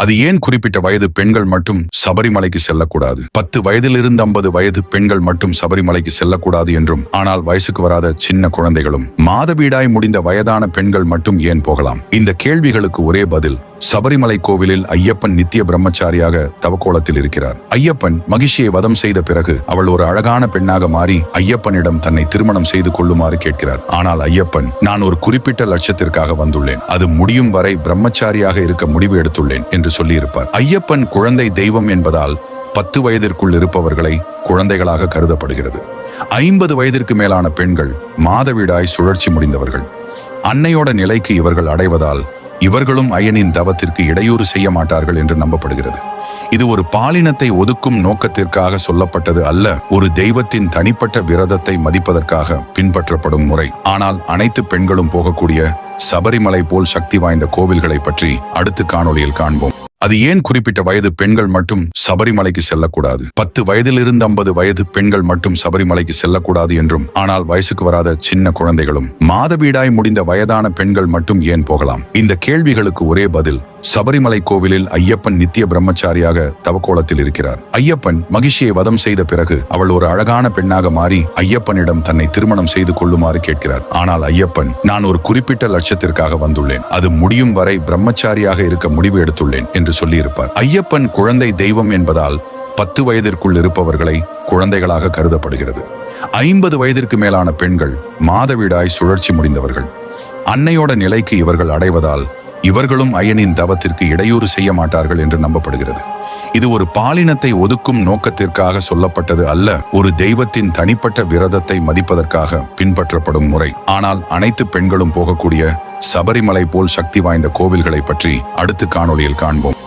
அது ஏன் குறிப்பிட்ட வயது பெண்கள் மட்டும் சபரிமலைக்கு செல்லக்கூடாது? பத்து வயதிலிருந்து ஐம்பது வயது பெண்கள் மட்டும் சபரிமலைக்கு செல்லக்கூடாது என்றும் ஆனால் வயசுக்கு வராத சின்ன குழந்தைகளும் மாதவீடாய் முடிந்த வயதான பெண்கள் மட்டும் ஏன் போகலாம்? இந்த கேள்விகளுக்கு ஒரே பதில் சபரிமலை கோவிலில் ஐயப்பன் நித்திய பிரம்மச்சாரியாக தவக்கோலத்தில் இருக்கிறார். ஐயப்பன் மகிழ்ச்சியை வதம் செய்த பிறகு அவள் ஒரு அழகான பெண்ணாக மாறி ஐயப்பனிடம் தன்னை திருமணம் செய்து கொள்ளுமாறு கேட்கிறார். ஆனால் ஐயப்பன் நான் ஒரு குறிப்பிட்ட லட்சத்திற்காக வந்துள்ளேன். அது முடியும் வரை பிரம்மச்சாரியாக இருக்க முடிவு எடுத்துள்ளேன் என்று சொல்லியிருப்பார். ஐயப்பன் குழந்தை தெய்வம் என்பதால் பத்து வயதிற்குள் இருப்பவர்களை குழந்தைகளாக கருதப்படுகிறது. ஐம்பது வயதிற்கு மேலான பெண்கள் மாதவிடாய் சுழற்சி முடிந்தவர்கள். அன்னையோட நிலைக்கு இவர்கள் அடைவதால் இவர்களும் ஐயனின் தவத்திற்கு இடையூறு செய்ய மாட்டார்கள் என்று நம்பப்படுகிறது. இது ஒரு பாலினத்தை ஒதுக்கும் நோக்கத்திற்காக சொல்லப்பட்டது அல்ல ஒரு தெய்வத்தின் தனிப்பட்ட விரதத்தை மதிப்பதற்காக பின்பற்றப்படும் முறை. ஆனால் அனைத்து பெண்களும் போகக்கூடிய சபரிமலை போல் சக்தி வாய்ந்த கோவில்களை பற்றி அடுத்த காணொளியில் காண்போம். அது ஏன் குறிப்பிட்ட வயது பெண்கள் மட்டும் சபரிமலைக்கு செல்லக்கூடாது? பத்து வயதிலிருந்து ஐம்பது வயது பெண்கள் மட்டும் சபரிமலைக்கு செல்லக்கூடாது என்றும் ஆனால் வயசுக்கு வராத சின்ன குழந்தைகளும் மாதவீடாய் முடிந்த வயதான பெண்கள் மட்டும் ஏன் போகலாம்? இந்த கேள்விகளுக்கு ஒரே பதில் சபரிமலை கோவிலில் ஐயப்பன் நித்திய பிரம்மச்சாரியாக தவக்கோலத்தில் இருக்கிறார். ஐயப்பன் மகிழ்ச்சியை வதம் செய்த பிறகு அவள் ஒரு அழகான பெண்ணாக மாறி ஐயப்பனிடம் தன்னை திருமணம் செய்து கொள்ளுமாறு கேட்கிறார். ஆனால் ஐயப்பன் நான் ஒரு குறிப்பிட்ட மோட்சத்திற்காக வந்துள்ளேன். அது முடியும் வரை பிரம்மச்சாரியாக இருக்க முடிவு எடுத்துள்ளேன் என்று சொல்லியிருப்பார். ஐயப்பன் குழந்தை தெய்வம் என்பதால் பத்து வயதிற்குள் இருப்பவர்களை குழந்தைகளாக கருதப்படுகிறது. ஐம்பது வயதிற்கு மேலான பெண்கள் மாதவிடாய் சுழற்சி முடிந்தவர்கள். அன்னையோட நிலைக்கு இவர்கள் அடைவதால் இவர்களும் ஐயனின் தவத்திற்கு இடையூறு செய்ய மாட்டார்கள் என்று நம்பப்படுகிறது. இது ஒரு பாலினத்தை ஒதுக்கும் நோக்கத்திற்காக சொல்லப்பட்டது அல்ல ஒரு தெய்வத்தின் தனிப்பட்ட விரதத்தை மதிப்பதற்காக பின்பற்றப்படும் முறை. ஆனால் அனைத்து பெண்களும் போகக்கூடிய சபரிமலை போல் சக்தி வாய்ந்த கோவில்களை பற்றி அடுத்த காணொளியில் காண்போம்.